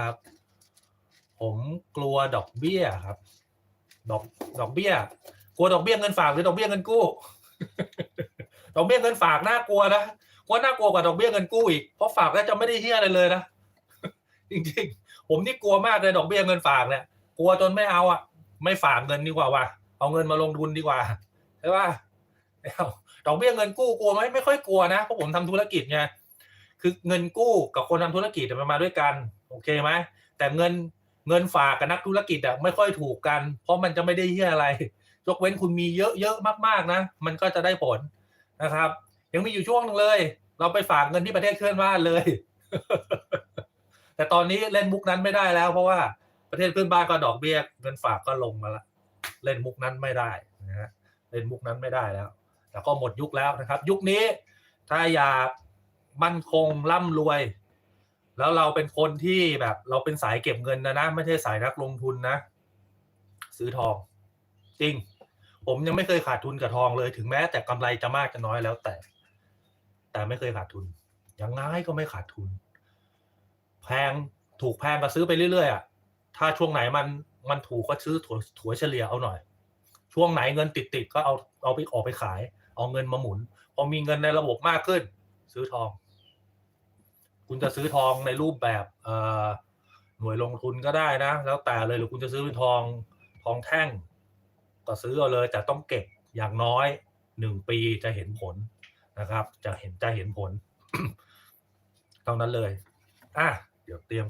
นะครับ ผมกลัวดอกเบี้ยครับ ดอกดอกเบี้ย กลัวดอกเบี้ยเงินฝากหรือดอกเบี้ยเงินกู้ ดอกเบี้ยเงินฝากน่ากลัวนะกลัวน่ากลัวกว่าดอกเบี้ยเงินกู้อีกเพราะฝากแล้วจะไม่ได้เฮี้ยอะไรเลยนะจริงๆ ผมนี่กลัวมากเลยดอกเบี้ยเงินฝากเนี่ยกลัวจนไม่เอาอะ ไม่ฝากเงินดีกว่าว่ะเอาเงินมาลงทุนดีกว่าใช่ป่ะดอกเบี้ยเงินกู้กลัวไหมไม่ค่อยกลัวนะเพราะผมทำธุรกิจไงคือเงินกู้กับคนทำธุรกิจมันมาด้วยกัน โอเคไหมแต่เงินเงินฝากกับนักธุรกิจอะไม่ค่อยถูกกัน เพราะมันจะไม่ได้เฮียอะไรยกเว้นคุณมีเยอะๆมากๆนะ มันก็จะได้ผลนะครับ ยังมีอยู่ช่วงหนึงเลย เราไปฝากเงินที่ประเทศเคลื่อนบ้านเลย แต่ตอนนี้เล่นมุกนั้นไม่ได้แล้ว เพราะว่าประเทศเพื่อนบ้านก็ดอกเบี้ยเงินฝากก็ลงมาละเล่นมุกนั้นไม่ได้นะฮะเล่นมุกนั้นไม่ได้แล้วแล้วก็หมดยุคแล้วนะครับ ยุคนี้ถ้าอยากมั่นคงร่ำรวย แล้วเราเป็นคนที่แบบเราเป็นสายเก็บเงินนะนะ ไม่ใช่สายนักลงทุนนะ ซื้อทอง จริง ผมยังไม่เคยขาดทุนกับทองเลย ถึงแม้แต่กำไรจะมากจะน้อยแล้วแต่ แต่ไม่เคยขาดทุน ยังไงก็ไม่ขาดทุน แพงถูกแพงก็ซื้อไปเรื่อยๆอะถ้าช่วงไหนมันมันถูกก็ซื้อถัวถัวเฉลี่ยเอาหน่อย ช่วงไหนเงินติดๆก็เอาเอาไปออกไปขาย เอาเงินมาหมุน พอมีเงินในระบบมากขึ้น ซื้อทอง คุณจะซื้อทองในรูปแบบเอหน่วยลงทุนก็ได้นะ แล้วแต่เลยหรือคุณจะซื้อเป็นทองทองแท่ง ก็ซื้อเอาเลยแต่ต้องเก็บอย่างน้อยหนึ่งปีจะเห็นผลนะครับ จะเห็นจะเห็นผลเท่านั้นเลยอะเดี๋ยวเตรียม